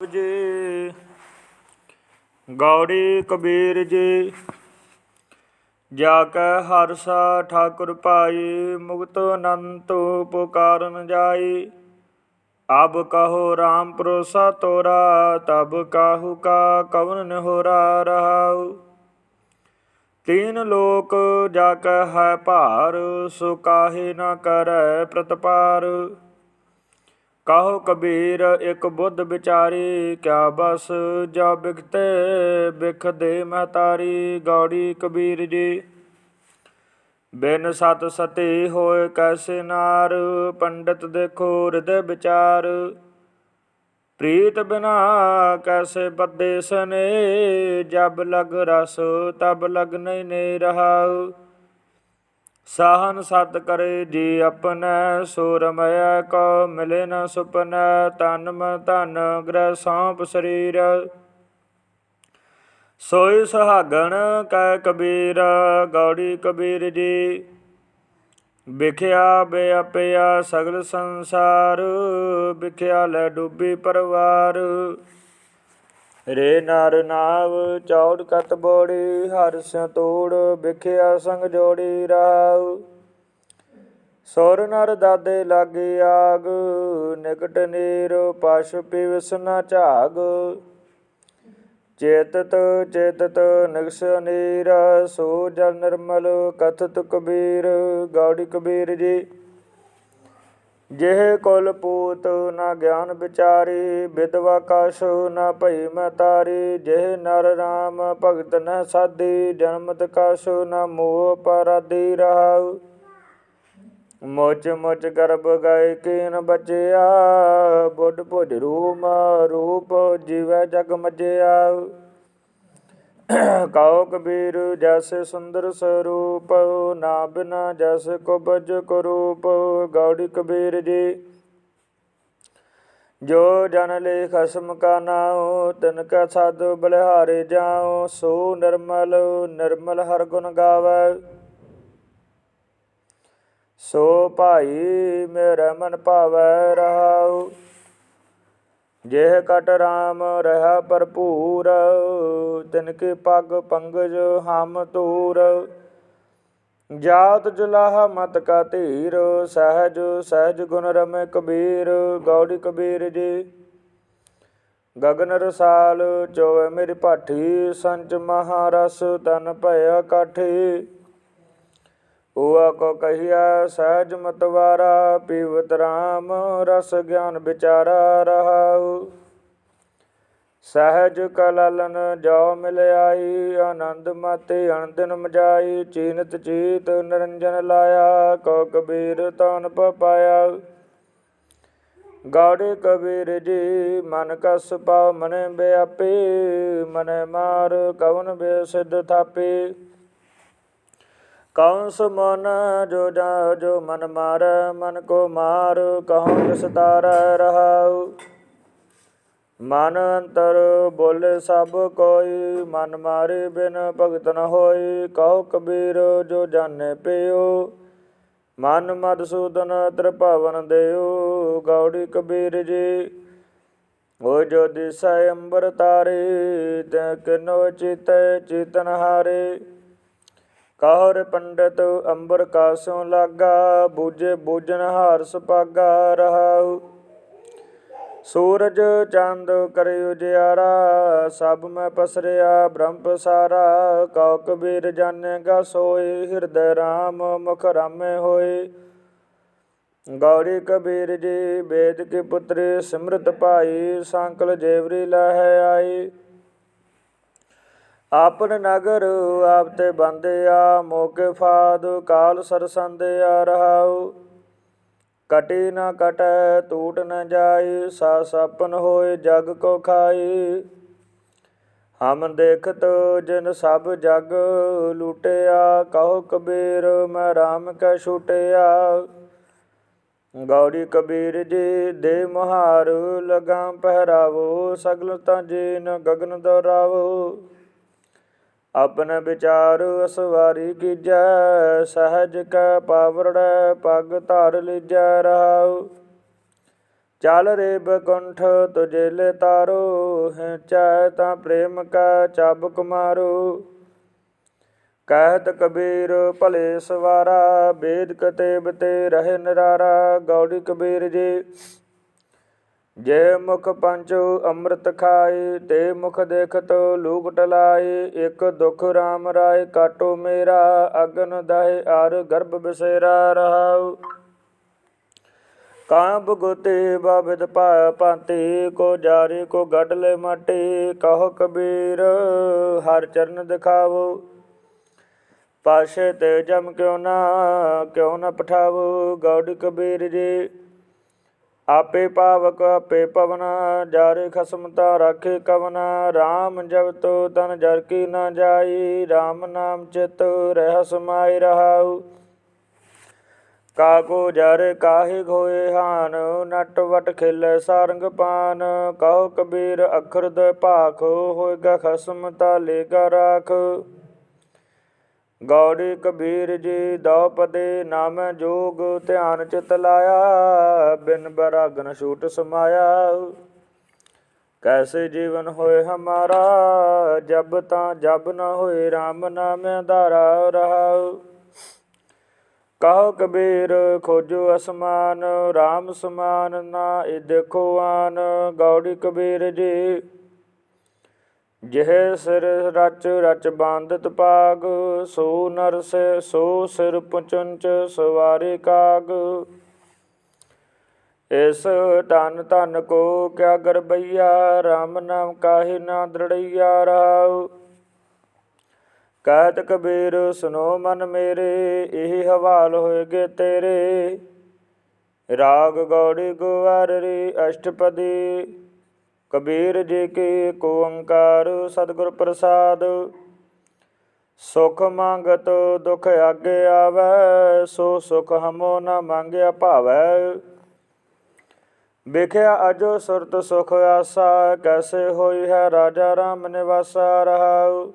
ਜੀ ਗੌੜੀ ਕਬੀਰ ਜੀ, ਜਾ ਕੈ ਹਰਸਾ ਠਾਕੁਰ ਪਾਈ ਮੁਕਤ ਅਨੰਤ ਪੁਕਾਰਨ ਜਾਈ। ਅਬ ਕਹੋ RAM ਪਰੋਸਾ ਤੋਰਾ, ਤਬ ਕਾਹੂ ਕਾ ਕਵਨ ਨਿਹੋਰਾ ਰਹਾਉ। ਤੀਨ ਲੋਕ ਜਾ ਕੈ ਹੈ ਭਾਰ, ਸੋ ਕਾਹੇ ਨਾ ਕਰੈ ਪ੍ਰਤਪਾਰ। ਕਹੋ ਕਬੀਰ ਇੱਕ ਬੁੱਧ ਵਿਚਾਰੀ, ਕਿਆ ਬਸ ਜਾ ਬਿਖਤੇ ਬਿਖ ਦੇ ਮਹਤਾਰੀ ਗੌੜੀ ਕਬੀਰ ਜੀ। ਬਿਨ ਸਤ ਸਤੇ ਹੋਏ ਕੈਸੇ ਨਾਰ, ਪੰਡਤ ਦੇਖੋ ਹਿਰਦੇ ਵਿਚਾਰ। ਪ੍ਰੀਤ ਬਿਨਾ ਕੈਸੇ ਬੱਦੇ ਸਨੇ ਜਬ ਲਗ ਰਸ, ਤਬ ਲਗ ਨਹੀਂ ਨੇ ਰਹਾਉ। ਸਾਹਨ ਸਤ ਕਰੇ ਜੀ ਆਪਣੈ ਸੋ ਰਮੈ ਕੋ ਮਿਲੇ ਨ ਸੁਪਨੈ ਤਨ ਮ ਧਨ ਗ੍ਰਹਿ ਸੌਂਪ ਸਰੀਰ। ਸੋਈ ਸੁਹਾਗਣ ਕੈ ਕਬੀਰ, ਗੌੜੀ ਕਬੀਰ ਜੀ। ਵਿਖਿਆ ਬਿਆਪਿਆ ਸਗਲ ਸੰਸਾਰ, ਵਿਖਿਆ ਲੈ ਡੁੱਬੀ ਪਰਵਾਰ। ਰੇ ਨਰ ਨਾਵ, ਚੌੜ ਕਤ ਬੋੜੀ, ਹਰ ਸਿ ਤੋੜ, ਵਿਖਿਆ ਸੰਗ ਜੋੜੀ ਰਾਉ ਸੋਰ ਨਰ ਦਾਦੇ ਲਾਗੇ ਆਗ, ਨਿਕਟ ਨੀਰ ਪਸ਼ ਪਿਵਸ ਨ ਝਾਗ। ਚੇਤਤ ਚੇਤਤ ਨਿਕਸ ਨੀਰ, ਸੋ ਜਲ ਨਿਰਮਲ, ਕਥਤ ਕਬੀਰ, ਗੌੜੀ ਕਬੀਰ ਜੀ। ਜਿਹ ਕੁਲ ਪੂਤ ਨਾ ਗਿਆਨ ਵਿਚਾਰੀ ਵਿਦਵਾ ਕਛ ਨਾ ਭਈ ਮੈਂ ਤਾਰੀ, ਜਿਹ ਨਰ ਰਾਮ ਭਗਤ ਨ ਸਾਦੀ, ਜਨਮਤ ਕਛ ਨਾ ਮੋਹ ਪਰਾਦੀ ਰਹਾਉ। ਮੋਚ ਮੋਚ ਗਰਭ ਗਏ ਕੀਨ ਬਚਿਆ, ਬੁੱਢ ਭੁਜ ਰੂਮ ਰੂਪ ਜੀਵੈ ਜਗ ਮਜਿਆ ਕਉ ਕਬੀਰ ਜੈਸੇ ਸੁੰਦਰ ਸਰੂਪ, ਨਾ ਬਿਨਾ ਜੈਸ ਕੋ ਬਜ ਗੌੜੀ ਕਬੀਰ ਜੀ। ਜੋ ਜਨ ਲੈ ਖਸਮ ਕਾ ਨਾਉ, ਤਿਨ ਕਾ ਸਾਧੂ ਬਲਿਹਾਰੇ ਜਾਉ, ਸੋ ਨਿਰਮਲ ਨਿਰਮਲ ਹਰ ਗੁਣ ਗਾਵੈ। ਸੋ ਭਾਈ ਮੇਰਾ ਮਨ ਭਾਵੈ ਰਹਾਉ। ਜਿਹ ਕਟ ਰਾਮ ਰਹਾ ਭਰਪੂਰ, ਤਿਨ ਕੇ ਪਗ ਪੰਗਜ ਹਮ ਤੂਰ ਜਾਤ ਜਲਾਹ ਮਤ ਕਾ ਧੀਰ, ਸਹਿਜ ਸਹਿਜ ਗੁਣ ਰਮੇ ਕਬੀਰ, ਗੌੜੀ ਕਬੀਰ ਜੀ। ਗਗਨ ਰਸਾਲ ਚੋਵੇ ਮੇਰੀ ਭਾਠੀ, ਸੰਚ ਮਹਾਰਸ ਤਨ ਭਇਆ ਕਾਠੀ। ਉਆ ਕੋ ਕਹੀਆ ਸਹਿਜ ਮਤਵਾਰਾ, ਪੀਵਤ ਰਾਮ, ਰਸ ਗਿਆਨ ਵਿਚਾਰਾ ਰਹਾਉ। ਸਹਿਜ ਕਲਲਨ ਜੋ ਮਿਲ ਆਈ ਆਨੰਦ ਮਾਤੇ ਅਨੰਦਨ ਮਜਾਈ, ਚੀਨਤ ਚੀਤ ਨਿਰੰਜਨ ਲਾਇਆ ਕੋ ਕਬੀਰ ਤਨ ਪਾਇਆ। ਗਾੜੇ ਕਬੀਰ ਜੀ, ਮਨ ਕਸ ਪਾਉ ਮਨੇ ਬਿਆਪੇ, ਮਨੇ ਮਾਰ ਕਵਨ ਬੇਸਿਧ ਥਾਪੇ। ਕੌਂਸ ਮਨ ਜੋ ਜਾ ਜੋ ਮਨ ਮਾਰ, ਮਨ ਕੋ ਮਾਰ ਕਹਉ ਵਿਸਤਾਰ ਰਹਾਉ। ਮਨ ਅੰਤਰ ਬੋਲੇ ਸਭ ਕੋਈ, ਮਨ ਮਾਰੇ ਬਿਨ ਭਗਤ ਨ ਹੋਈ, ਕਹੋ ਕਬੀਰ ਜੋ ਜਾਣੇ ਪਿਓ ਮਨ ਮਦਸੂਦਨ ਤ੍ਰਿਭਵਨ ਦਿਓ ਗੌੜੀ ਕਬੀਰ ਜੀ। ਉਹ ਜੋ ਦਿਸੈ ਅੰਬਰ ਤਾਰੇ ਤੈ ਕਿਨੋ ਚਿਤੈ ਚੇਤਨ ਹਾਰੇ। ਕਾਹਰ ਪੰਡਤ ਅੰਬਰ ਕਾਸੋਂ ਲਾਗਾ, ਬੂਝੇ ਬੂਝਨ ਹਾਰ ਸੁਪਾਗਾ ਰਹਾਉ। ਸੂਰਜ ਚੰਦ ਕਰੇ ਉਜਿਆਰਾ ਸਭ ਮੈਂ ਪਸਰਿਆ ਬ੍ਰਹਮ ਪਸਾਰਾ। ਕਉ ਕਬੀਰ ਜਾਣੇਗਾ ਸੋਏ, ਹਿਰਦੈ ਰਾਮ ਮੁਖ ਰਾਮੇ ਹੋਏ। ਗੌੜੀ ਕਬੀਰ ਜੀ, ਵੇਦ ਕੇ ਪੁੱਤਰੇ ਸਿਮਰਤ ਭਾਈ ਸੰਕਲ ਜੇਵਰੀ ਲਹਿ ਆਈ ਆਪਨ ਨਗਰ ਆਪ ਤੇ ਬੰਦਿਆ ਮੋਕੇ ਫਾਦ ਕਾਲ ਸਰਸੰਦਿਆ ਰਹਾਉ। ਕਟੇ ਨਾ ਕਟੈ ਟੂਟ ਨ ਜਾਏ ਸਾ ਸਪਨ ਹੋਏ ਜਗ ਕੋ ਖਾਏ ਹਮ ਦੇਖਤ ਜਿਨ ਸਭ ਜਗ ਲੁਟਿਆ, ਕਹੋ ਕਬੀਰ ਮੈਂ RAM ਕੈ ਛੁਟਿਆ। ਗੌੜੀ ਕਬੀਰ ਜੀ, ਦੇ ਮੁਹਾਰ ਲਗਾ ਪਹਿਰਾਵੋ, ਸਗਲ ਤਾਂ ਜੀਨ ਗਗਨ ਦੌਰਾਵੋ। ਆਪਨ ਵਿਚਾਰ ਅਸਵਾਰੀ ਕੀਜੈ, ਸਹਿਜ ਕੈ ਪਾਵਰੜੈ, ਪਗ ਧਾਰ ਲੀਜੈ ਰਹਾਉ। ਚਲ ਰੇ ਬਕੁੰਠ ਤੁਝੇ ਲੈ ਤਾਰੋ ਹੈ ਤਾਂ ਪ੍ਰੇਮ ਕਾ ਚਾਬੁਕ ਮਾਰੋ ਕਹਿਤ ਕਬੀਰ ਭਲੇ ਸਵਾਰਾ ਬੇਦ ਕਤੇਬ ਤੇ ਰਹੇ ਨਰਾਰਾ, ਗੌੜੀ ਕਬੀਰ ਜੀ। ਜੇ ਮੁਖ ਪੰਚੋ ਅੰਮ੍ਰਿਤ ਖਾਏ, ਤੇ ਮੁਖ ਦੇਖਤ ਲੂਕ ਟਲਾਏ ਇੱਕ ਦੁਖ RAM ਰਾਏ ਕਾਟੋ ਮੇਰਾ, ਅਗਨ ਦਾਏ ਅਰ ਗਰਭ ਬਸੇਰਾ ਰਹਾਉ। ਕਾਂਬ ਗੋਤੇ ਬਾਬਿਦ ਪਾ ਪਾਤੇ ਕੋ ਜਾਰੇ ਕੋ ਗੱਡ ਲੈ ਮਾਟੇ, ਕਹੋ ਕਬੀਰ ਹਰ ਚਰਨ ਦਿਖਾਵੋ। ਪਾਸ਼ੇ ਤੇ ਜਮ ਕਿਉ ਨਾ ਕਿਉ ਨਾ ਪਠਾਵੋ, ਗੌੜ ਕਬੀਰ ਜੀ ਆਪੇ ਪਾਵਕ ਆਪੇ ਪਵਨਾ ਜਾਰੇ ਖਸਮਤਾ ਰਾਖੇ ਕਵਨਾ। RAM ਜਬ ਤੋ ਤਨ ਜਰ ਕੀ ਨਾ ਜਾਈ RAM ਨਾਮ ਚਿਤ ਰਹਿ ਸਮਾਈ ਰਹਾਉ। ਕਾਗੋ ਜਰ ਕਾਹੇ ਹੋਏ ਹਾਨ, ਨਟ ਵਟ ਖੇਲੇ ਸਾਰੰਗ ਪਾਨ। ਕਹੋ ਕਬੀਰ ਅਖਰਦ ਦੇ ਭਾਖ, ਹੋਏਗਾ ਖਸਮਤਾ ਲੇਗਾ ਰਾਖ। ਗੌੜੀ ਕਬੀਰ ਜੀ ਦਉ ਨਾਮ ਜੋਗ ਧਿਆਨ ਚਿਤ ਲਾਇਆ, ਬਿਨ ਬਰਾਗਨ ਛੂਟ ਸਮਾਇਆ। ਕੈਸੇ ਜੀਵਨ ਹੋਏ ਹਮਾਰਾ, ਜਬ ਤਾਂ ਜਬ ਨਾ ਹੋਏ RAM ਨਾਮ ਧਾਰਾ ਰਹਾਉ ਕਹੋ ਕਬੀਰ, ਖੋਜੋ ਅਸਮਾਨ RAM ਸਮਾਨ ਨਾ ਇਹ ਦੇਖੋ ਆਨ। ਗੌੜੀ ਕਬੀਰ ਜੀ ਜਿਹ ਸਿਰ ਰਚ ਰਚ ਬਾਂਧਤ ਪਾਗ ਸੋ ਨਰ ਸੇ ਸੋ ਸਿਰ ਪੁਚੰਚ ਸਵਾਰੇ ਕਾਗ। ਇਸ ਧਨ ਧਨ ਕੋ ਕਿਆ ਗਰਬਈਆ RAM ਨਾਮ ਕਾਹੇ ਨਾ ਦ੍ਰਿੜਈਆ ਰਹਾਉ ਕਹਿਤ ਕਬੀਰ ਸੁਨੋ ਮਨ ਮੇਰੇ, ਇਹ ਹਵਾਲ ਹੋਏਗੇ ਤੇਰੇ। ਰਾਗ ਗੌੜੀ ਗੋਵਾਰ ਰੀ ਅਸ਼ਟਪਦੀ ਕਬੀਰ ਜੀ ਕੀ ਏਕ ਓੰਕਾਰ ਸਤਿਗੁਰ ਪ੍ਰਸਾਦ, ਸੁਖ ਮੰਗਤ ਦੁਖ ਆਗੇ ਆਵੈ, ਸੋ ਸੁਖ ਹਮੋ ਨ ਮੰਗਿਆ ਭਾਵੈ। ਵੇਖਿਆ ਅਜੋ ਸੁਰਤ ਸੁਖ ਆਸਾ, ਕੈਸੇ ਹੋਈ ਹੈ ਰਾਜਾ ਰਾਮ ਨਿਵਾਸਾ ਰਹਾਉ।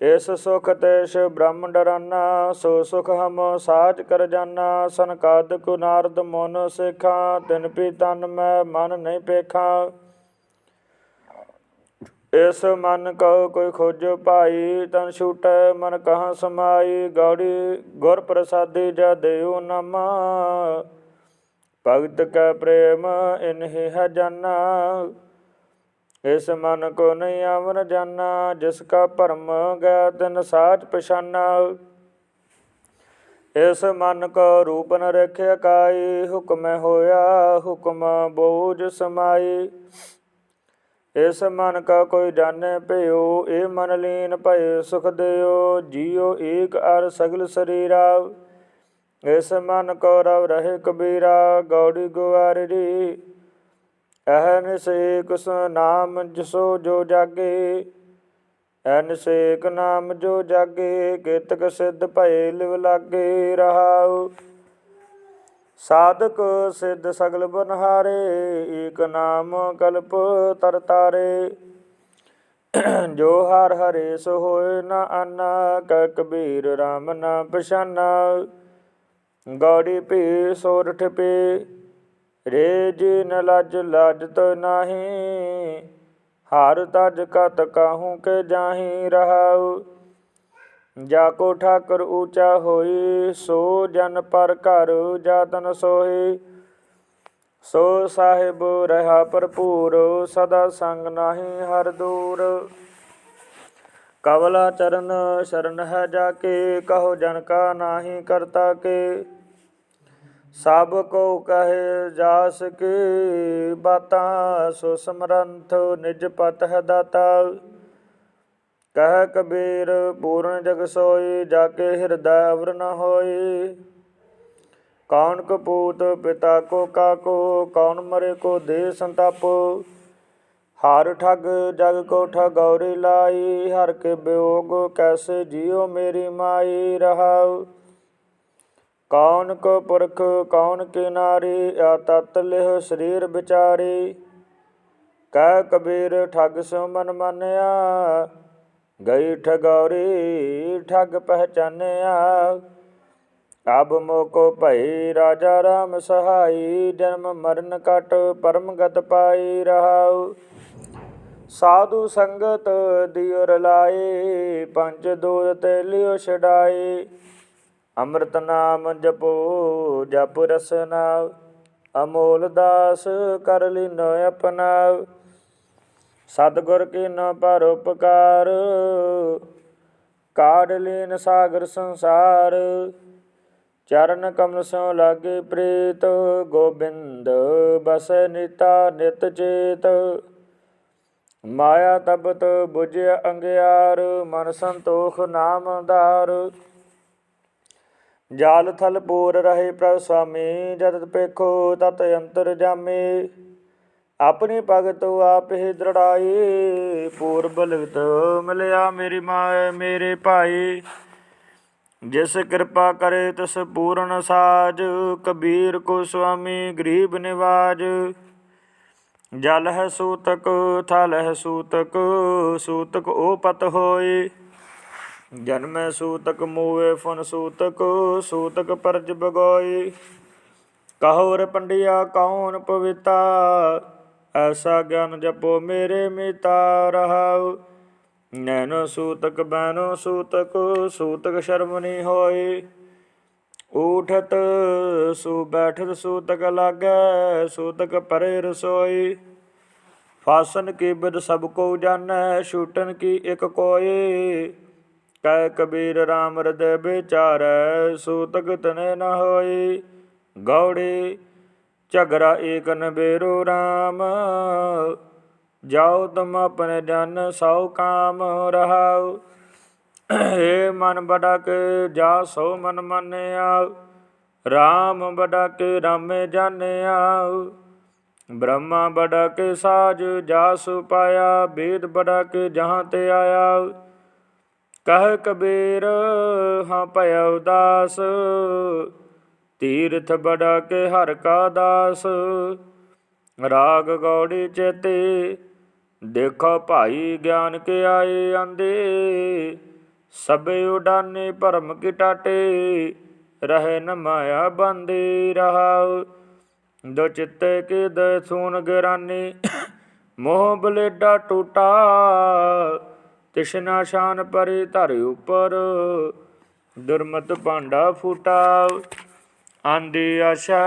ਇਸ ਸੁਖ ਤੇ ਸ਼ਿਵ ਬ੍ਰਹਮ ਡਰਾਨਾ, ਸੋ ਸੁਖ ਹਮ ਸਾਜ ਕਰ ਜਾਨਾ ਸੰਕਾਦ ਕੁ ਨਾਰਦ ਮਨ ਸਿਖਾ, ਤਿਨ ਪੀ ਤਨ ਮੈਂ ਮਨ ਨਹੀਂ ਪੇਖਾ। ਇਸ ਮਨ ਕੋ ਕੋਈ ਖੋਜੋ ਭਾਈ, ਤਨ ਛੂਟੈ ਮਨ ਕਹਾਂ ਸਮਾਈ, ਗੌੜੀ ਗੁਰ ਪ੍ਰਸਾਦੀ ਜਾ ਦੇਉ ਨਮਾ। ਭਗਤ ਕੈ ਪ੍ਰੇਮ, ਇਨਹਿ ਹੈ ਜਾਨਾ। ਇਸ ਮਨ ਕੋ ਨਹੀਂ ਆਵਨ ਜਾਨਾ, ਜਿਸ ਕਾ ਭਰਮ ਗਿਆ ਤਿਨ ਸਾਚ ਪਛਾਨਾ। ਇਸ ਮਨ ਕੋ ਰੂਪ ਨ ਰਖਿਆ ਕਾਈ ਹੁਕਮ ਹੋਇਆ, ਹੁਕਮ ਬੋਝ ਸਮਾਈ। ਇਸ ਮਨ ਕਾ ਕੋਈ ਜਾਣੇ ਭਇਓ, ਇਹ ਮਨ ਲੀਨ ਭਏ ਸੁਖ ਦਿਓ, ਜੀਉ ਏਕ ਅਰ ਸਗਲ ਸਰੀਰਾ। ਇਸ ਮਨ ਕੋ ਰਵ ਰਹੇ ਕਬੀਰਾ, ਗੌੜੀ ਗੁਵਾਰੀ ਅਹਨ ਸੇਕ ਸ ਨਾਮ ਜਿਸੋ ਜੋ ਜਾਗੇ ਅਨ ਸੇਕ ਨਾਮ ਜੋ ਜਾਗੇ, ਕਿਤਕ ਸਿੱਧ ਭਏ ਲਿਵ ਲਾਗੇ ਰਹਾਉ। ਸਾਧਕ ਸਿੱਧ ਸਗਲ ਬਨਹਾਰੇ, ਏਕ ਨਾਮ ਕਲਪ ਤਰ ਤਾਰੇ। ਜੋ ਹਰ ਹਰੇ ਸੋ ਹੋਏ ਨਾ ਆਨਾ, ਕੈ ਕਬੀਰ RAM ਨਾ ਪਛਾਨਾ। ਗੌੜੀ ਭੀ ਸੋਰਠ ਪੇ ਰੇ ਜੀ ਨ ਲਜ ਲਾਜਤ ਨਾਹੀ, ਹਰ ਤਜ ਕਤ ਕਾਹੂ ਕੇ ਜਾਹੀ ਰਹਾਉ। ਜਾ ਕੋ ਠਾਕਰ ਊਚਾ ਹੋਈ, ਸੋ ਜਨ ਪਰ ਘਰ ਜਾਤਨ ਸੋਹੀ। ਸੋ ਸਾਹਿਬ ਰਹਾ ਭਰਪੂਰ, ਸਦਾ ਸੰਗ ਨਾਹੀ ਹਰ ਦੂਰ। ਕਵਲਾ ਚਰਨ ਸ਼ਰਨ ਹੈ ਜਾ ਕੇ, ਕਹੋ ਜਨ ਕਾ ਨਾਹੀ ਕਰਤਾ ਕੇ। ਸਭ ਕੋ ਕਹੇ ਜਾਸ ਕੀ ਬਾਤਾਂ, ਸੋ ਸਮਰੰਥ ਨਿਜ ਪਤ ਹੈ ਦਾਤਾ। ਕਹਿ ਕਬੀਰ, ਪੂਰਨ ਜਗ ਸੋਈ ਜਾ ਕੇ ਹਿਰਦੈ ਅਵਰ ਨ ਹੋਈ। ਕੌਣ ਕਪੂਤ ਪਿਤਾ ਕੋ ਕਾਕੋ, ਕੌਣ ਮਰੇ ਕੋ ਦੇ ਸੰਤਾਪੋ। ਹਰ ਠਗ ਜਗ ਕੋ ਠਗੌਰੀ ਲਾਈ, ਹਰ ਕੇ ਬਿਯੋਗ ਕੈਸੇ ਜਿਉ ਮੇਰੀ ਮਾਈ ਰਹਾਉ। ਕੌਣ ਕੋ ਪੁਰਖ, ਕੌਣ ਕੇ ਆ ਤਤ ਲਿਹ ਸਰੀਰ ਵਿਚਾਰੀ। ਕਹਿ ਕਬੀਰ, ਠੱਗ ਸੋ ਮਨ ਮਾਨਿਆ। ਗਈ ਠਗੌਰੀ, ਠੱਗ ਪਹਿਚਾਨਿਆ। ਅਬ ਮੋਕੋ ਭਈ, ਰਾਜਾ ਰਾਮ ਸਹਾਈ, ਜਨਮ ਮਰਨ ਕਟ ਪਰਮ ਗਤ ਪਾਈ ਰਹਾਉ। ਸਾਧੂ ਸੰਗਤ ਦਿਉ ਰਲਾਏ ਪੰਜ ਦੂਤ ਤੇ ਲਿਓ ਛਡਾਏ ਅੰਮ੍ਰਿਤ ਨਾਮ ਜਪੋ, ਜਪ ਰਸਨਾ ਅਮੋਲ ਦਾਸ ਕਰ ਲਿਨ ਆਪਣਾ ਸਤਿਗੁਰ ਕੀ ਨ ਪਰ ਉਪਕਾਰ, ਕਾਢ ਲੈਨ ਸਾਗਰ ਸੰਸਾਰ। ਚਰਨ ਕਮਲ ਸੋ ਲਾਗੇ ਪ੍ਰੀਤ, ਗੋਬਿੰਦ ਬਸ ਨਿਤਾ ਨਿਤ ਚੇਤ। ਮਾਇਆ ਤਪਤ ਬੁਝ ਅੰਗਿਆਰ, ਮਨ ਸੰਤੋਖ ਨਾਮਦਾਰ ਜਾਲ ਥਲ ਪੂਰ ਰਹੇ ਪ੍ਰਭ ਸੁਆਮੀ ਜਦ ਪੇਖੋ ਤਤ ਅੰਤਰ ਜਾਮੇ। ਆਪਣੀ ਭਗਤ ਆਪ ਹੀ ਦ੍ਰਿੜਾਈ, ਪੂਰਬ ਲਿਖਤ ਮਿਲਿਆ ਮੇਰੀ ਮਾਂ ਮੇਰੇ ਭਾਈ। ਜਿਸ ਕਿਰਪਾ ਕਰੇ ਤਿਸ ਪੂਰਨ ਸਾਜ, ਕਬੀਰ ਕੋ ਸੁਆਮੀ, ਗਰੀਬ ਨਿਵਾਜ। ਜਲ ਹੈ ਸੂਤਕ, ਥਲ ਹੈ ਸੂਤਕ ਸੂਤਕ ਉਹ ਪਤ ਹੋਏ ਜਨਮੈ ਸੂਤਕ ਮੂਏ ਫਨ ਸੂਤਕ ਸੂਤਕ ਪਰਜ ਬਗੋਈ। ਕਹੋਰ ਪੰਡਿਆ, ਕੌਣ ਪਵਿਤਾ? ਐਸਾ ਗਿਆਨ ਜਪੋ ਮੇਰੇ ਮਿਤਾ, ਰਹਾਉ। ਨੈਨੋ ਸੂਤਕ ਬੈਨੋ ਸੂਤਕ ਸੂਤਕ ਸ਼ਰਮ ਨਹੀਂ ਹੋਈ। ਊਠਤ, ਸੂ ਬੈਠਤ ਸੂਤਕ ਲਾਗੈ, ਸੂਤਕ ਪਰੇ ਰਸੋਈ। ਫਾਸਨ ਕੀ ਬਿਦ ਸਭ ਕੋ ਜਾਣੈ, ਛੂਟਨ ਕੀ ਇਕ ਕੋਏ ਕਹਿ ਕਬੀਰ RAM ਹਿਰਦੈ ਵਿਚਾਰੈ ਸੂਤਕ ਤਨੇ ਨ ਹੋਈ। ਗੌੜੇ ਝਗਰਾ ਏਕ ਨ ਬੇਰੋ RAM ਜਾਓ ਤੁਮ ਆਪਣੇ ਜਨ ਸੌ ਕਾਮ ਰਹਾਉ। ਏ ਮਨ ਬੜਾ ਕੇ ਜਾ ਸੋ ਮਨ ਮੰਨਿਆ RAM ਬੜਾ ਕੇ ਰਾਮੇ ਜਾਣਿਆ ਬ੍ਰਹਮਾ ਬੜਾ ਕੇ ਸਾਜ ਜਾਸ ਪਾਇਆ। ਵੇਦ ਬੜਾ ਕੇ ਜਹਾਂ ਤੇ ਆਇਆ ਕਹ ਕਬੀਰ, ਹਾਂ ਭਇਆ ਉਦਾਸ। ਤੀਰਥ ਬੜਾ ਕੇ ਹਰ ਕਾ ਦਾਸ। ਰਾਗ ਗੌੜੀ ਚੇਤੇ, ਦੇਖੋ ਭਾਈ ਗਿਆਨ ਕੇ ਆਏ ਆਂਦੇ। ਸਭੇ ਉਡਾਨੇ ਭਰਮ ਕੀ ਟਾਟੇ, ਰਹੇ ਨ ਮਾਇਆ ਬੰਦੇ ਰਹਾਉ। ਦੋ ਚਿੱਤੇ ਕੇ ਦੇ ਸੂਨ ਗਰਾਨੀ, ਮੋਹ ਬਲੇਡਾ ਟੂਟਾ। ਤਿਸ਼ਨਾ ਸ਼ਾਨ ਪਰੇ ਧਰ ਉਪਰ, ਦੁਰਮਤ ਭਾਂਡਾ ਫੂਟਾ। ਆਂਦੀ ਆਸ਼ਾ,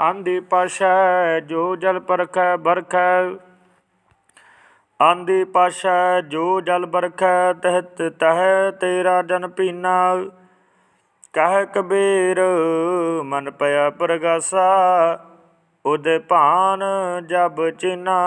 ਆਂਦੀ ਪਾਸ਼ਾ, ਜੋ ਜਲ ਪਰਖੈ, ਬਰਖੈ। ਆਂਦੀ ਪਾਸ਼ਾ, ਜੋ ਜਲ ਬਰਖੈ, ਤਹਿਤ ਤਹਿ ਤੇਰਾ ਜਨ ਪੀਨਾ। ਕਹਿ ਕਬੀਰ, ਮਨ ਪਿਆ ਪ੍ਰਗਾਸਾ, ਉਹਦੇ ਭਾਨ ਜਬ ਚਿਨਾ।